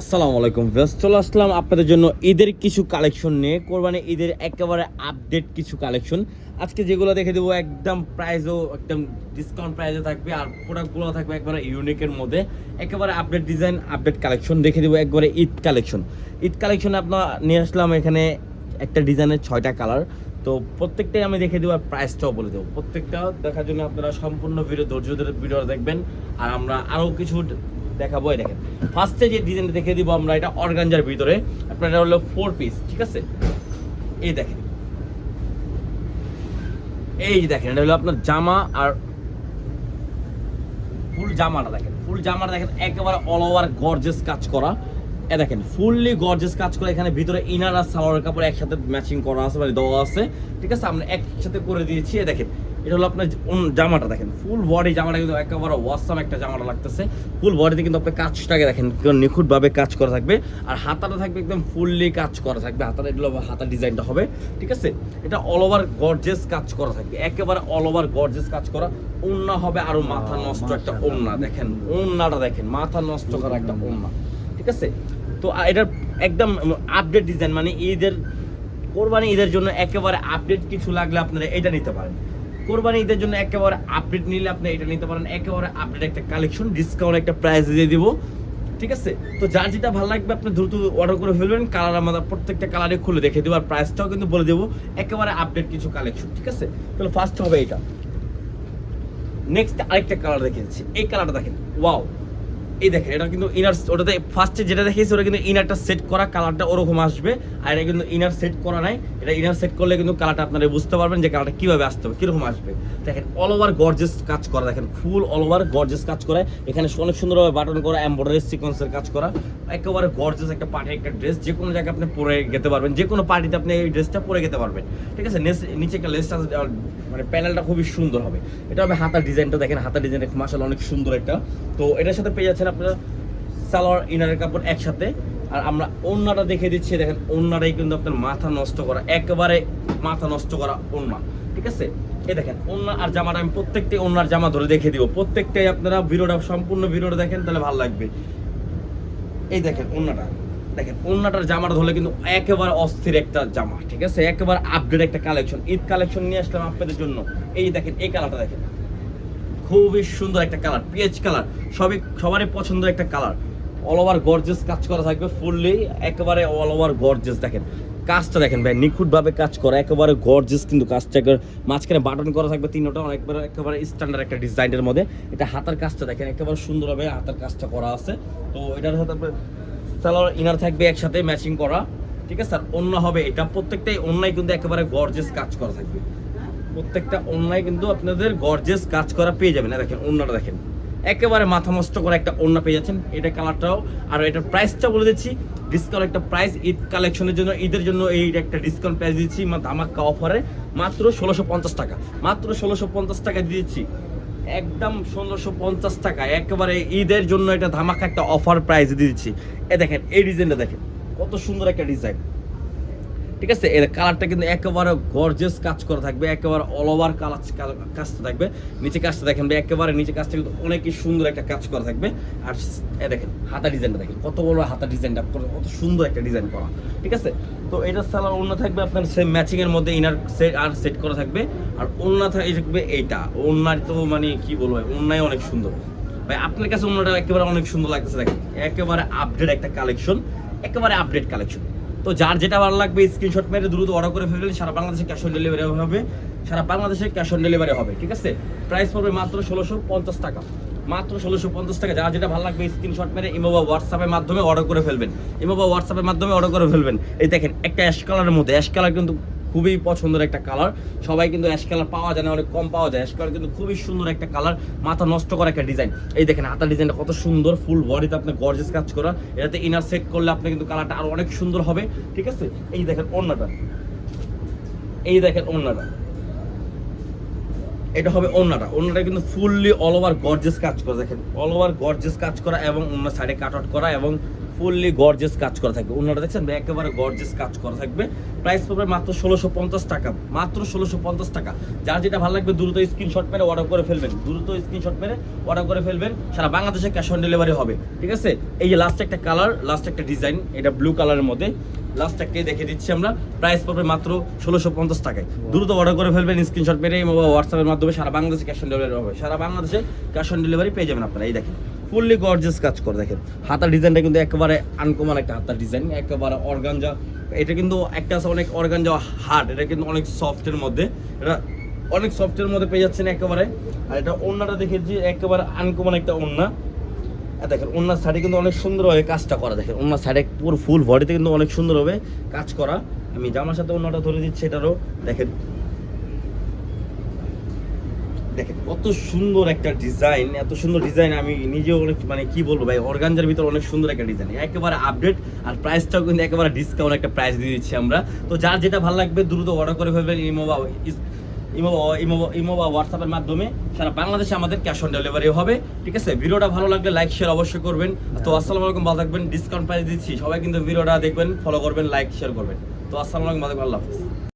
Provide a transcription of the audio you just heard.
আসসালামু আলাইকুম ভিউয়ার্স, চলে আসলাম আপনাদের জন্য ঈদের কিছু কালেকশন নিয়ে। কোরবানি ঈদের একেবারে আপডেট কিছু কালেকশন। আজকে যেগুলো দেখে দেবো, একদম প্রাইসও একদম ডিসকাউন্ট প্রাইসে থাকবে আর প্রোডাক্টগুলো থাকবে একবারে ইউনিকের মধ্যে। একেবারে আপডেট ডিজাইন আপডেট কালেকশন দেখে দেবো, একবারে ঈদ কালেকশন। ঈদ কালেকশন আপনার নিয়ে আসলাম এখানে একটা ডিজাইনের ছয়টা কালার তো প্রত্যেকটাই আমি দেখে দেবো আর প্রাইসটাও বলে দেবো। প্রত্যেকটা দেখার জন্য আপনারা সম্পূর্ণ ভিডিও, ধৈর্য ধরে ভিডিও দেখবেন। আর আমরা আরও কিছু দেখাবো, এই দেখেন। ফার্স্টে যে ডিজাইনটা দেখে দিব আমরা, এটা অর্গানজার ভিতরে। আপনার এটা হলো ফোর পিস ঠিক আছে? এই দেখেন। এই যে দেখেন, এটা হলো আপনার জামা আর ফুল জামাটা দেখেন। ফুল জামাটা দেখেন, একেবারে অল ওভার গর্জেস কাজ করা। এ দেখেন ফুললি গর্জেস কাজ করা, এখানে ভিতরে ইনার আর সালোয়ার কাপড় একসাথে ম্যাচিং করা আছে মানে দেওয়া আছে। ঠিক আছে, আমরা একসাথে করে দিয়েছি, এ দেখেন। এটা হলো আপনার জামাটা দেখেন। ফুল বডি জামাটা কিন্তু একেবারে ওয়াসাম একটা জামাটা লাগতেছে। ফুল বডিতে কিন্তু আপনার কাজটাকে দেখেন নিখুঁতভাবে কাজ করা থাকবে। আর হাতাটা থাকবে একদম ফুললি কাজ করা থাকবে। হাতাটা এগুলো হাতার ডিজাইনটা হবে ঠিক আছে? এটা অল ওভার গর্জেস কাজ করা থাকবে। একেবারে অল ওভার গর্জেস কাজ করা। ওন্না হবে আরও মাথা নষ্ট একটা ওন্না দেখেন? ওন্নাটা দেখেন মাথা নষ্ট করা একটা ওন্না ঠিক আছে? তো এটার একদম আপডেট ডিজাইন মানে ঈদের কোরবানি ঈদের জন্য একেবারে আপডেট কিছু লাগলে আপনারা এটা নিতে পারেন। কোরবানি ঈদের জন্য একেবারে আপডেট নিলে আপনি এটা নিতে পারেন। একেবারে আপডেট একটা কালেকশন ডিসকাউন্ট একটা প্রাইস দিয়ে দিব। ঠিক আছে? তো যার যেটা ভালো লাগবে, আপনি দ্রুত অর্ডার করে ফেলবেন। কালার আমাদের প্রত্যেকটা কালারে খুলে দেখে দেবো। আর প্রাইসটাও কিন্তু বলে দেবো। একেবারে আপডেট কিছু কালেকশন ঠিক আছে? তাহলে ফার্স্ট হবে এটা। নেক্সট আরেকটা কালার দেখেছি এই কালারটা দেখেন। ওয়াও এই দেখেন, এটা কিন্তু ইনার ওটাতে ফার্স্টে যেটা দেখিয়েছি, ওটা কিন্তু ইনারটা সেট করা কালারটা ওরকম আসবে। আর এটা কিন্তু ইনার সেট করা নাই। এটা ইনার সেট করলে কিন্তু কালারটা আপনারা বুঝতে পারবেন যে কালারটা কীভাবে আসতে হবে, কীরকম আসবে। দেখেন অল ওভার গর্জেস কাজ করা, দেখেন ফুল অল ওভার গর্জেস কাজ করে। এখানে অনেক সুন্দরভাবে বাটন করা এমব্রয়ডারি সিকোয়েন্সের কাজ করা। একেবারে গর্জেস একটা পার্টি একটা ড্রেস যে কোনো জায়গায় আপনি পরে যেতে পারবেন। যে কোনো পার্টিতে আপনি এই ড্রেসটা পরে যেতে পারবেন। ঠিক আছে? নিচে একটা লেসটা মানে প্যানেলটা খুবই সুন্দর হবে। এটা হবে হাতার ডিজাইনটা দেখেন, হাতার ডিজাইনটা মাসাল অনেক সুন্দর একটা। তো এটার সাথে পেয়ে যাচ্ছেন আপনারা সালোয়ার ইনারের কাপড় একসাথে, আর আমরা ওন্নাটা দেখে দিচ্ছি, দেখেন, ওন্নাটাই কিন্তু আপনার মাথা নষ্ট করা, একেবারে মাথা নষ্ট করা ওন্না, ঠিক আছে? এই দেখেন, ওন্না আর জামাটা, আমি প্রত্যেকটাই ওন্নার জামা ধরে দেখে দিব। প্রত্যেকটাই আপনারা ভিডিওটা, সম্পূর্ণ ভিডিওটা দেখেন, তাহলে ভালো লাগবে। এই দেখেন, ওন্নাটা। দেখেন, ওন্নাটার জামাটা ধরলে কিন্তু একেবারে অস্থির একটা জামা, ঠিক আছে? একেবারে আপডেট একটা কালেকশন ঈদ কালেকশন নিয়ে আসলাম আপনাদের জন্য। এই দেখেন, এই কালারটা দেখেন। খুবই সুন্দর একটা কালার পিএইচ কালার সবই, সবারই পছন্দের একটা কালার অল ওভার গর্জেস কাজ করা থাকবে ফুললি একেবারে অল ওভার গর্জেস দেখেন। কাজটা দেখেন ভাই, নিখুঁতভাবে কাজ করা, একেবারে গর্জেস কিন্তু কাজটা মাঝখানে বাটন করা থাকবে তিনটা একবারে একেবারে স্ট্যান্ডার্ড একটা ডিজাইনের মধ্যে। এটা হাতার কাজটা দেখেন, একেবারে সুন্দরভাবে হাতার কাজটা করা আছে। তো এটার সাথে সালোয়ার ইনার থাকবে একসাথে ম্যাচিং করা, ঠিক আছে? স্যার অন্য হবে এটা, প্রত্যেকটাই অন্যায় কিন্তু একেবারে গর্জেস কাজ করা থাকবে। প্রত্যেকটা অন্যায় কিন্তু আপনাদের গর্জেস কাজ করা পেয়ে যাবেন। দেখেন অন্যটা দেখেন। একেবারে মাথা নষ্ট করে একটা অন্য পেয়ে যাচ্ছেন। এটা কালারটাও আর এটার প্রাইসটা বলে দিচ্ছি। ডিসকাউন্ট একটা প্রাইস ঈদ কালেকশনের জন্য, ঈদের জন্য এই একটা ডিসকাউন্ট প্রাইস দিচ্ছি ধামাক্কা অফারে মাত্র ষোলোশো পঞ্চাশ টাকা। মাত্র ষোলোশো পঞ্চাশ টাকা দিয়েছি একদম ষোলোশো পঞ্চাশ টাকা। একেবারে ঈদের জন্য এটা ধামাকা একটা অফার প্রাইস দিয়েছি এ দেখেন, এই ডিজাইনটা দেখেন। কত সুন্দর একটা ডিজাইন ঠিক আছে? এর কালারটা কিন্তু একেবারে গর্জেস কাজ করা থাকবে একেবারে অল ওভার কালার কাজটা থাকবে। নিচে কাজটা দেখেন ভাই, একেবারে নিচে কাজটা কিন্তু অনেকই সুন্দর একটা কাজ করা থাকবে। আর এ দেখেন হাতা ডিজাইনটা দেখেন কত বড় হাতা ডিজাইনটা কত সুন্দর একটা ডিজাইন করা ঠিক আছে? তো এটা সালার অন্য থাকবে আপনার সেম ম্যাচিং এর মধ্যে ইনার সেট আর সেট করা থাকবে। আর অন্য থাকবে এইটা। অন্যার তো মানে কি বলব অন্যায় অনেক সুন্দর। ভাই আপনার কাছে অন্যটা একেবারে অনেক সুন্দর লাগতেছে দেখেন একেবারে আপডেট একটা কালেকশন একেবারে আপডেট কালেকশন তো যার যেটা ভালো লাগবে স্ক্রিনশট মেরে দ্রুত অর্ডার করে ফেলবেন, সারা বাংলাদেশে ক্যাশ অন ডেলিভারি হবে, সারা বাংলাদেশে ক্যাশ অন ডেলিভারি হবে, ঠিক আছে? প্রাইস পড়বে মাত্র ষোলোশো পঞ্চাশ টাকা, মাত্র ষোলোশো পঞ্চাশ টাকা। যার যেটা ভালো লাগবে স্ক্রিনশট মেরে ইমো বা হোয়াটসঅ্যাপের মাধ্যমে অর্ডার করে ফেলবেন। ইমো বা হোয়াটসঅ্যাপের মাধ্যমে অর্ডার করে ফেলবেন। এই দেখেন, একটা অ্যাশ কালারের মধ্যে অ্যাশ কালার কিন্তু খুবই পছন্দের একটা কালার সবাই কিন্তু অ্যাশ কালার পাওয়া যায় না, অনেক কম পাওয়া যায়। অ্যাশ কালার কিন্তু খুবই সুন্দর একটা কালার মাথা নষ্ট করা একটা ডিজাইন এই দেখেন, হাতার ডিজাইনটা কত সুন্দর ফুল বডিতে আপনি গর্জেস কাজ করা। এটাতে ইনার সেট করলে আপনি কিন্তু কালারটা আরও অনেক সুন্দর হবে, ঠিক আছে? এই দেখেন অন্যটা এই দেখেন অন্যটা এটা হবে অন্যটা অন্যটা কিন্তু ফুললি অল ওভার গর্জেস কাজ করা, দেখেন। অল ওভার গর্জেস কাজ করা এবং অন্য সাইডে কাট আউট করা এবং ফুললি গর্জেস কাজ করা থাকবে। অন্যটা দেখছেন একেবারে গর্জেস কাজ করা থাকবে। প্রাইস পড়বে মাত্র ষোলোশো পঞ্চাশ টাকা। মাত্র ষোলোশো পঞ্চাশ টাকা। যার যেটা ভালো লাগবে দ্রুত স্ক্রিনশট মেরে অর্ডার করে ফেলবেন। দ্রুত স্ক্রিনশট মেরে অর্ডার করে ফেলবেন। সারা বাংলাদেশে ক্যাশ অন ডেলিভারি হবে। ঠিক আছে? এই যে লাস্ট একটা কালার লাস্ট একটা ডিজাইন এটা ব্লু কালারের মধ্যে। লাস্ট একটাই দেখে দিচ্ছি আমরা। প্রাইস পড়বে মাত্র ষোলোশো পঞ্চাশ টাকায়। দ্রুত অর্ডার করে ফেলবেন স্ক্রিনশট মেরে হোয়াটসঅ্যাপের মাধ্যমে সারা বাংলাদেশে ক্যাশ অন ডেলিভারি হবে। সারা বাংলাদেশে ক্যাশ অন ডেলিভারি পেয়ে যাবেন আপনারা। এই দেখেন। ফুললি গর্জেস কাজ করে, দেখেন। হাতার ডিজাইনটা কিন্তু একেবারে আনকমন একটা হাতার ডিজাইন, একেবারে অর্গানজা এটা কিন্তু একটা আছে অনেক অর্গানজা হার্ড এটা কিন্তু অনেক সফটের মধ্যে। এটা অনেক সফটের মধ্যে পেয়ে যাচ্ছেন একেবারে। আর এটা ওন্নাটা দেখেছি, একেবারে আনকমন একটা ওন্না দেখেন ওনার সাইডে কিন্তু অনেক সুন্দরভাবে কাজটা করা, দেখেন। ওনার সাইডে পুরো ফুল বডিতে কিন্তু অনেক সুন্দরভাবে কাজ করা। আমি জামার সাথে ওনাটা ধরে দিচ্ছি এটারও। দেখেন দেখেন কত সুন্দর একটা ডিজাইন এত সুন্দর ডিজাইন আমি নিজেও অনেক মানে কি বলব ভাই অর্গানজার ভিতর অনেক সুন্দর একটা ডিজাইন একেবারে আপডেট আর প্রাইসটাও কিন্তু একেবারে ডিসকাউন্ট একটা প্রাইস দিয়ে দিচ্ছি আমরা। তো যার যেটা ভালো লাগবে দ্রুত অর্ডার করে ফেলবেন ইমো বা ইমো ইমো ইমো বা হোয়াটসঅ্যাপের মাধ্যমে। সারা বাংলাদেশে আমাদের ক্যাশ অন ডেলিভারি হবে ঠিক আছে? ভিডিওটা ভালো লাগলে লাইক শেয়ার অবশ্যই করবেন। তো আসসালামু আলাইকুম ভালো থাকবেন ডিসকাউন্ট প্রাইস দিচ্ছি। সবাই কিন্তু ভিডিওটা দেখবেন ফলো করবেন লাইক শেয়ার করবেন। তো আসসালামু আলাইকুম ভালো আল্লাহ হাফিজ।